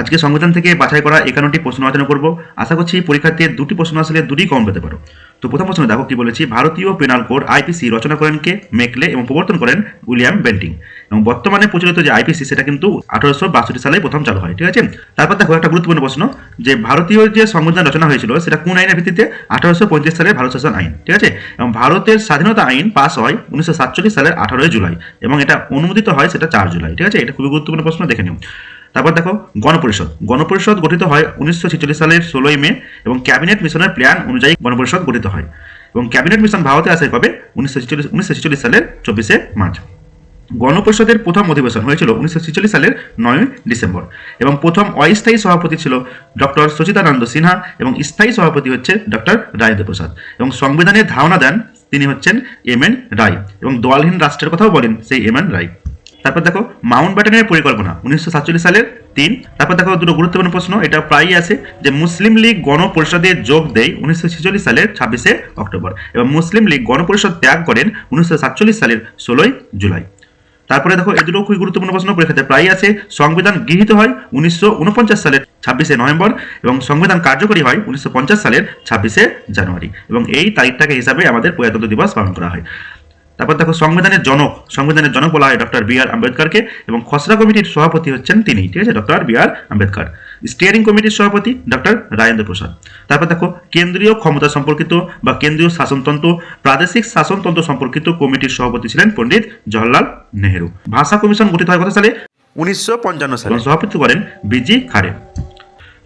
আজকে সংবিধান থেকে বাছাই করা একান্নটি প্রশ্ন আলোচনা করব। আশা করছি পরীক্ষার্থীর দুটি প্রশ্ন আসলে দুটি কম পেতে পারো। তো প্রথম প্রশ্ন দেখো কি বলেছি, ভারতীয় পেনাল কোড আইপিসি রচনা করেন কে? মেকলে এবং প্রবর্তন করেন উইলিয়াম বেন্টিং। এবং বর্তমানে প্রচলিত যে আইপিসি সেটা কিন্তু আঠারোশো বাষট্টি সালে প্রথম চালু হয়, ঠিক আছে? তারপর দেখো একটা গুরুত্বপূর্ণ প্রশ্ন, যে ভারতীয় যে সংবিধান রচনা হয়েছিল সেটা কোন আইনের ভিত্তিতে? আঠারোশো পঁয়ত্রিশ সালের ভারত শাসন আইন, ঠিক আছে? এবং ভারতের স্বাধীনতা আইন পাস হয় উনিশশো সাতচল্লিশ সালের আঠারোই জুলাই এবং এটা অনুমোদিত হয় সেটা চার জুলাই, ঠিক আছে? এটা খুবই গুরুত্বপূর্ণ প্রশ্ন, দেখে নিও। তারপর দেখো, গণপরিষদ। গণপরিষদ গঠিত হয় উনিশশো ছেচল্লিশ সালের ষোলোই মে এবং ক্যাবিনেট মিশনের প্ল্যান অনুযায়ী গণপরিষদ গঠিত হয়। এবং ক্যাবিনেট মিশন ভারতে আসে কবে? উনিশশো ছেচল্লিশ সালের চব্বিশে মার্চ। গণপরিষদের প্রথম অধিবেশন হয়েছিল উনিশশো ছেচল্লিশ সালের নয় ডিসেম্বর। এবং প্রথম অস্থায়ী সভাপতি ছিল ডক্টর সচিদানন্দ সিনহা এবং স্থায়ী সভাপতি হচ্ছে ডক্টর রাজেন্দ্র প্রসাদ। এবং সংবিধানের ধারণা দেন তিনি হচ্ছেন এম এন রায়। এবং দলহীন রাষ্ট্রের কথাও বলেন সেই এম এন রায়। তারপর দেখো, মাউন্ট ব্যাটেনের পরিকল্পনা, উনিশশো সাতচল্লিশ সালের তিন। তারপর দেখো, দুটো গুরুত্বপূর্ণ প্রশ্ন, এটা প্রায়ই আসে যে মুসলিম লীগ গণপরিষদে যোগ দেয় উনিশশো ছেচল্লিশ সালের ছাব্বিশে অক্টোবর। এবং মুসলিম লীগ গণপরিষদ ত্যাগ করেন উনিশশো সাতচল্লিশ সালের ষোলোই জুলাই। তারপরে দেখো, এই দুটো খুবই গুরুত্বপূর্ণ প্রশ্ন পরীক্ষাতে প্রায় আছে। সংবিধান গৃহীত হয় উনিশশো উনপঞ্চাশ সালের ছাব্বিশে নভেম্বর এবং সংবিধান কার্যকরী হয় উনিশশো পঞ্চাশ সালের ছাব্বিশে জানুয়ারি। এবং এই তারিখটাকে হিসাবে আমাদের প্রজাতন্ত্র দিবস পালন করা হয়। তারপর দেখো সংবিধানের জনক সংবিধানের জনক বলা হয় ডক্টর বি আর আম্বেদকরকে এবং খসড়া কমিটির সভাপতি হচ্ছেন তিনি ঠিক আছে? Doctor B R Ambedkar. Steering কমিটির সভাপতি ডক্টর রাজেন্দ্র প্রসাদ। তারপর দেখো কেন্দ্রীয় ক্ষমতা সম্পর্কিত বা কেন্দ্রীয় শাসনতন্ত্র প্রাদেশিক শাসনতন্ত্র সম্পর্কিত কমিটির সভাপতি ছিলেন পণ্ডিত জওহরলাল নেহেরু। ভাষা কমিশন গঠিত হয় কত সালে? উনিশশো পঞ্চান্ন সালে। সভাপতি করেন বিজি খাড়ে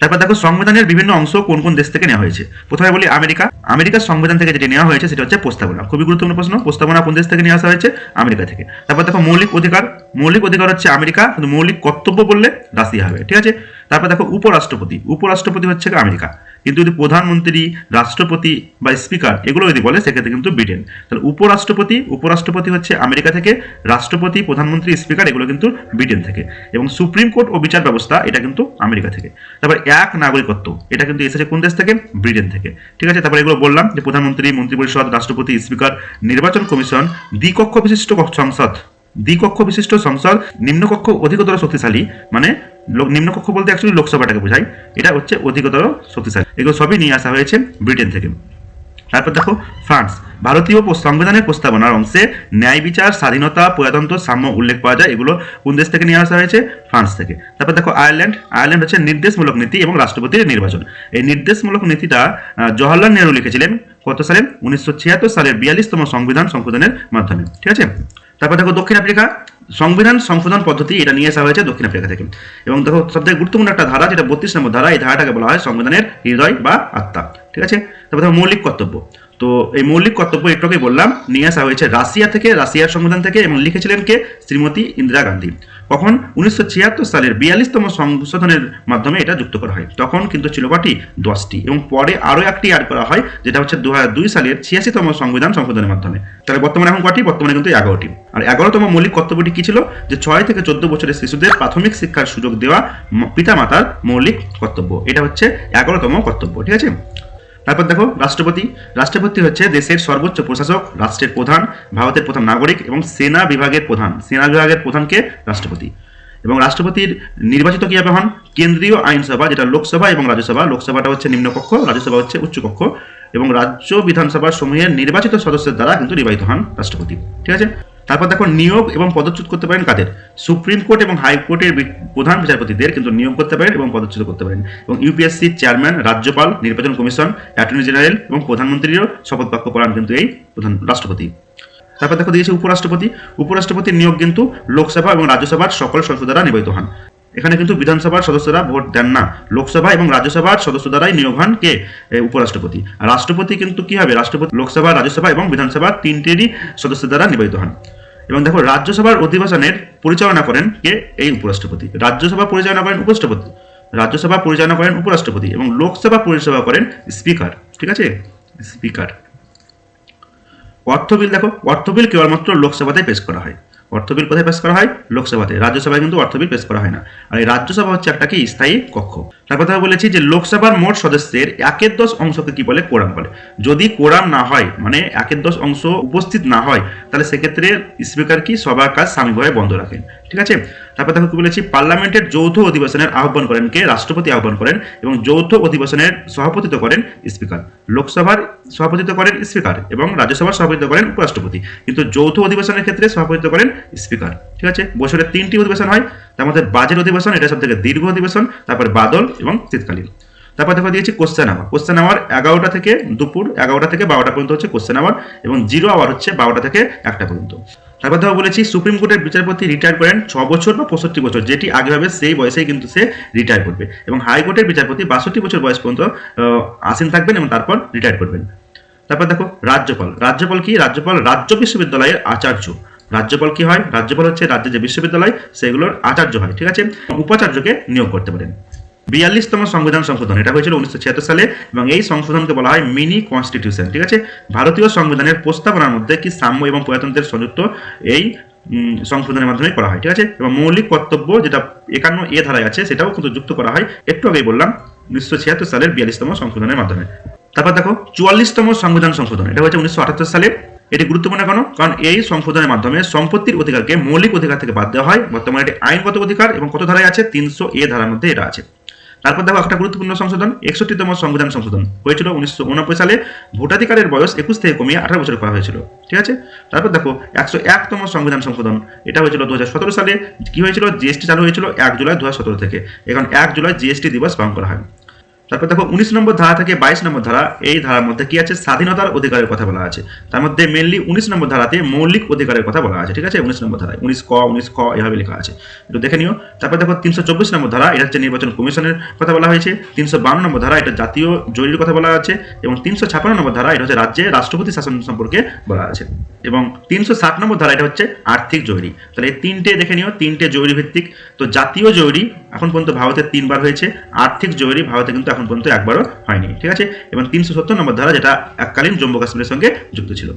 তারপর দেখো সংবিধানের বিভিন্ন অংশ কোন কোন দেশ থেকে নেওয়া হয়েছে। প্রথমে বলি আমেরিকা। আমেরিকার সংবিধান থেকে যেটি নেওয়া হয়েছে, সেটা হচ্ছে প্রস্তাবনা। খুবই গুরুত্বপূর্ণ প্রশ্ন। প্রস্তাবনা কোন দেশ থেকে নিয়ে আসা হয়েছে? আমেরিকা থেকে। তারপর দেখো মৌলিক অধিকার। মৌলিক অধিকার হচ্ছে আমেরিকা। মৌলিক কর্তব্য বললে রাশিয়া হবে। ঠিক আছে? তারপর দেখো উপরাষ্ট্রপতি উপরাষ্ট্রপতি হচ্ছে আমেরিকা। কিন্তু যদি প্রধানমন্ত্রী, রাষ্ট্রপতি বা স্পিকার এগুলো যদি বলে, সেক্ষেত্রে কিন্তু ব্রিটেন। তাহলে উপরাষ্ট্রপতি উপরাষ্ট্রপতি হচ্ছে আমেরিকা থেকে, রাষ্ট্রপতি, প্রধানমন্ত্রী, স্পিকার এগুলো কিন্তু ব্রিটেন থেকে। এবং সুপ্রিম কোর্ট ও বিচার ব্যবস্থা এটা কিন্তু আমেরিকা থেকে। তারপর এক নাগরিকত্ব, এটা কিন্তু এসেছে কোন দেশ থেকে? ব্রিটেন থেকে। ঠিক আছে? তারপর এগুলো বললাম যে প্রধানমন্ত্রী, মন্ত্রিপরিষদ, রাষ্ট্রপতি, স্পিকার, নির্বাচন কমিশন দ্বিকক্ষ বিশিষ্ট সংসদ দ্বিকক্ষ বিশিষ্ট সংসদ নিম্নকক্ষ অধিকতর শক্তিশালী মানে নিম্নকক্ষ বলতে অ্যাকচুয়ালি লোকসভাটাকে বোঝায়। এটা হচ্ছে অধিকতর শক্তিশালী। এগুলো সবই নিয়ে আসা হয়েছে ব্রিটেন থেকে। তারপর দেখো ফ্রান্স। ভারতীয় সংবিধানের প্রস্তাবনার অংশে ন্যায় বিচার স্বাধীনতা প্রজাতন্ত্র সাম্য উল্লেখ পাওয়া যায়। এগুলো কোন দেশ থেকে নিয়ে আসা হয়েছে? ফ্রান্স থেকে। তারপর দেখো আয়ারল্যান্ড। আয়ারল্যান্ড হচ্ছে নির্দেশমূলক নীতি এবং রাষ্ট্রপতির নির্বাচন। এই নির্দেশমূলক নীতিটা আহ, জওহরলাল নেহরু লিখেছিলেন কত সালে? উনিশশো ছিয়াত্তর সালের বিয়াল্লিশতম সংবিধান সংশোধনের মাধ্যমে। ঠিক আছে? তারপর দেখো দক্ষিণ আফ্রিকা, সংবিধান সংশোধন পদ্ধতি এটা নিয়ে আসা হয়েছে দক্ষিণ আফ্রিকা থেকে। এবং দেখো সবথেকে গুরুত্বপূর্ণ একটা ধারা যেটা বত্রিশ নম্বর ধারা, এই ধারাটাকে বলা হয় সংবিধানের হৃদয় বা আত্মা। ঠিক আছে? তারপর দেখো মৌলিক কর্তব্য। তো এই মৌলিক কর্তব্য একটুকে বললাম, নিয়ে আসা হয়েছে রাশিয়া থেকে, রাশিয়ার সংবিধান থেকে এবং লিখেছিলেন কে? শ্রীমতী ইন্দিরা গান্ধী। কখন? উনিশশো ছিয়াত্তর সালের বিয়াল্লিশতম সংশোধনের মাধ্যমে এটা যুক্ত করা হয়। তখন কিন্তু ছিল কটি দশটি এবং পরে আরও একটি অ্যাড করা হয়, যেটা হচ্ছে দু সালের ছিয়াশিতম সংবিধান সংশোধনের মাধ্যমে। তাহলে বর্তমানে এখন কটি? বর্তমানে কিন্তু এগারোটি। আর এগারোতম মৌলিক কর্তব্যটি কি ছিল? যে ছয় থেকে চোদ্দ বছরের শিশুদের প্রাথমিক শিক্ষার সুযোগ দেওয়া পিতামাতার মৌলিক কর্তব্য। এটা হচ্ছে এগারোতম কর্তব্য, ঠিক আছে? তারপর দেখো, রাষ্ট্রপতি। রাষ্ট্রপতি হচ্ছে দেশের সর্বোচ্চ প্রশাসক, রাষ্ট্রের প্রধান, ভারতের প্রধান নাগরিক এবং সেনা বিভাগের প্রধান। সেনা বিভাগের প্রধানকে রাষ্ট্রপতি। এবং রাষ্ট্রপতির নির্বাচিত কীভাবে হন কেন্দ্রীয় আইনসভা, যেটা লোকসভা এবং রাজ্যসভা। লোকসভাটা হচ্ছে নিম্নকক্ষ, রাজ্যসভা হচ্ছে উচ্চকক্ষ। এবং রাজ্য বিধানসভা সমূহের নির্বাচিত সদস্যের দ্বারা কিন্তু নির্বাচিত হন রাষ্ট্রপতি। ঠিক আছে? তারপর দেখো নিয়োগ এবং পদচ্যুত করতে পারেন কাদের? সুপ্রিম কোর্ট এবং হাইকোর্টের প্রধান বিচারপতিদের কিন্তু নিয়োগ করতে পারেন এবং পদচ্যুত করতে পারেন। এবং ইউপিএসসি চেয়ারম্যান, রাজ্যপাল, নির্বাচন কমিশন, অ্যাটর্নি জেনারেল এবং প্রধানমন্ত্রীরও শপথ বাক্য পড়ান কিন্তু এই প্রধান রাষ্ট্রপতি। তারপর দেখো দিয়েছে উপরাষ্ট্রপতি। উপরাষ্ট্রপতির নিয়োগ কিন্তু লোকসভা এবং রাজ্যসভার সকল সদস্য দ্বারা নির্বাচিত হন। এখানে কিন্তু বিধানসভার সদস্যরা ভোট দেন না। লোকসভা এবং রাজ্যসভার সদস্য দ্বারাই নিয়োগ হন কে উপরাষ্ট্রপতি। আর রাষ্ট্রপতি কিন্তু কি হবে? রাষ্ট্রপতি লোকসভা, রাজ্যসভা এবং বিধানসভার তিনটেরই সদস্য দ্বারা নির্বাচিত হন। এবং দেখো, রাজ্যসভার অধিবেশনের পরিচালনা করেন কে? এই উপরাষ্ট্রপতি। রাজ্যসভা পরিচালনা করেন উপরাষ্ট্রপতি। রাজ্যসভা পরিচালনা করেন উপরাষ্ট্রপতি এবং লোকসভা পরিষেবা করেন স্পিকার। ঠিক আছে? স্পিকার। অর্থ বিল দেখো অর্থ বিল কেবলমাত্র লোকসভাতে পেশ করা হয়। অর্থ বিল কোথায় পেশ করা হয়? লোকসভাতে। রাজ্যসভায় কিন্তু অর্থ বিল পেশ করা হয় না। আর এই রাজ্যসভা হচ্ছে একটা কি? স্থায়ী কক্ষ। তারপর তারপর বলেছি যে লোকসভার মোট সদস্যের একের দশ অংশকে কি বলে? কোরাম বলে। যদি কোরাম না হয় মানে একের দশ অংশ উপস্থিত না হয়, তাহলে সেক্ষেত্রে স্পিকার কি? সবার কাজ সাময়িকভাবে বন্ধ রাখেন। ঠিক আছে? তারপর দেখো কি বলেছি, পার্লামেন্টের যৌথ অধিবেশনের আহ্বান করেন কে? রাষ্ট্রপতি আহ্বান করেন এবং যৌথ অধিবেশনের সভাপতিত্ব করেন স্পিকার। লোকসভার সভাপতিত্ব করেন স্পিকার এবং রাজ্যসভার সভাপতিত্ব করেন উপরাষ্ট্রপতি। কিন্তু যৌথ অধিবেশনের ক্ষেত্রে সভাপতিত্ব করেন স্পিকার ঠিক আছে? বছরে তিনটি অধিবেশন হয়। তার মধ্যে বাজেট অধিবেশন, এটা সব থেকে দীর্ঘ অধিবেশন, তারপরে বাদল এবং শীতকালীন। তারপর দেখো দিয়েছি কোশ্চেন আওয়ার কোশ্চেন আওয়ার এগারোটা থেকে দুপুর এগারোটা থেকে বারোটা পর্যন্ত হচ্ছে কোশ্চেন আওয়ার এবং জিরো আওয়ার হচ্ছে বারোটা থেকে একটা পর্যন্ত। তারপর দেখো বলেছি সুপ্রিম কোর্টের বিচারপতি রিটায়ার করেন ছ বছর বা পঁয়ষট্টি বছর, যেটি আগে হবে সেই বয়সেই কিন্তু সে রিটায়ার করবে। এবং হাইকোর্টের বিচারপতি বাষট্টি বছর বয়স পর্যন্ত আসীন থাকবেন এবং তারপর রিটায়ার করবেন। তারপর দেখো রাজ্যপাল। রাজ্যপাল কি? রাজ্যপাল রাজ্য বিশ্ববিদ্যালয়ের আচার্য। রাজ্যপাল কি হয়? রাজ্যপাল হচ্ছে রাজ্যের যে বিশ্ববিদ্যালয়, সেগুলোর আচার্য হয়, ঠিক আছে? উপাচার্যকে নিয়োগ করতে পারেন। বিয়াল্লিশতম সংবিধান সংশোধন, এটা হয়েছিল উনিশশো ছিয়াত্তর সালে এবং এই সংশোধনকে বলা হয় মিনি কনস্টিটিউশন, ঠিক আছে? ভারতীয় সংবিধানের প্রস্তাবনার মধ্যে কি সাম্য এবং প্রজাতন্ত্রের সংযুক্ত এই সংশোধনের মাধ্যমে করা হয়, ঠিক আছে? এবং মৌলিক কর্তব্য যেটা একান্ন এ ধারায় আছে, সেটাও কিন্তু যুক্ত করা হয়, একটু আগেই বললাম, উনিশশো ছিয়াত্তর সালের বিয়াল্লিশতম সংশোধনের মাধ্যমে। তারপর দেখো, চুয়াল্লিশতম সংবিধান সংশোধন, এটা হচ্ছে উনিশশো সালে। এটি গুরুত্বপূর্ণ কেন? কারণ এই সংশোধনের মাধ্যমে সম্পত্তির অধিকারকে মৌলিক অধিকার থেকে বাদ দেওয়া হয়। বর্তমানে এটি আইনগত অধিকার এবং কত ধারায় আছে? তিনশো এ ধারার মধ্যে এটা আছে। তারপর দেখো একটা গুরুত্বপূর্ণ সংশোধন, একষট্টিতম সংবিধান সংশোধন। হয়েছিল উনিশশো সালে। ভোটাধিকারের বয়স একুশ থেকে কমিয়ে আঠারো বছর করা হয়েছিল। ঠিক আছে? তারপর দেখো, একশো একতম সংবিধান সংশোধন। এটা হয়েছিল দু হাজার সতেরো সালে। কি হয়েছিল? জিএসটি চালু হয়েছিল এক জুলাই দুহাজার সতেরো থেকে। এখন এক জুলাই জিএসটি দিবস পালন করা হয়। তারপর দেখো উনিশ নম্বর ধারা থেকে বাইশ নম্বর ধারা, এই ধারার মধ্যে কি আছে? স্বাধীনতার অধিকারের কথা বলা আছে। তার মধ্যে মেনলি উনিশ নম্বর ধারাতে মৌলিক অধিকারের কথা বলা আছে, ঠিক আছে? উনিশ নম্বর ধারায় উনিশ ক উনিশ ক এভাবে লেখা আছে। একটু দেখে নিও। তারপর দেখো তিনশো চব্বিশ নম্বর ধারা, এটা হচ্ছে নির্বাচন কমিশনের কথা বলা হয়েছে। তিনশো বান্ন নম্বর ধারা, এটা জাতীয় জরুরির কথা বলা আছে। এবং তিনশো ছাপান্ন নম্বর ধারা, এটা হচ্ছে রাজ্যে রাষ্ট্রপতি শাসন সম্পর্কে বলা আছে। এবং তিনশো ষাট নম্বর ধারা, এটা হচ্ছে আর্থিক জরুরি। তাহলে এই তিনটে দেখে নিও, তিনটে জরুরি ভিত্তিক। তো জাতীয় জরুরি এখন পর্যন্ত ভারতে তিনবার হয়েছে। আর্থিক জরুরি ভারতে কিন্তু এখন পর্যন্ত একবারও হয়নি। ঠিক আছে? এবং তিনশো সত্তর নম্বর ধারা যেটা এককালীন জম্মু কাশ্মীরের সঙ্গে যুক্ত ছিল।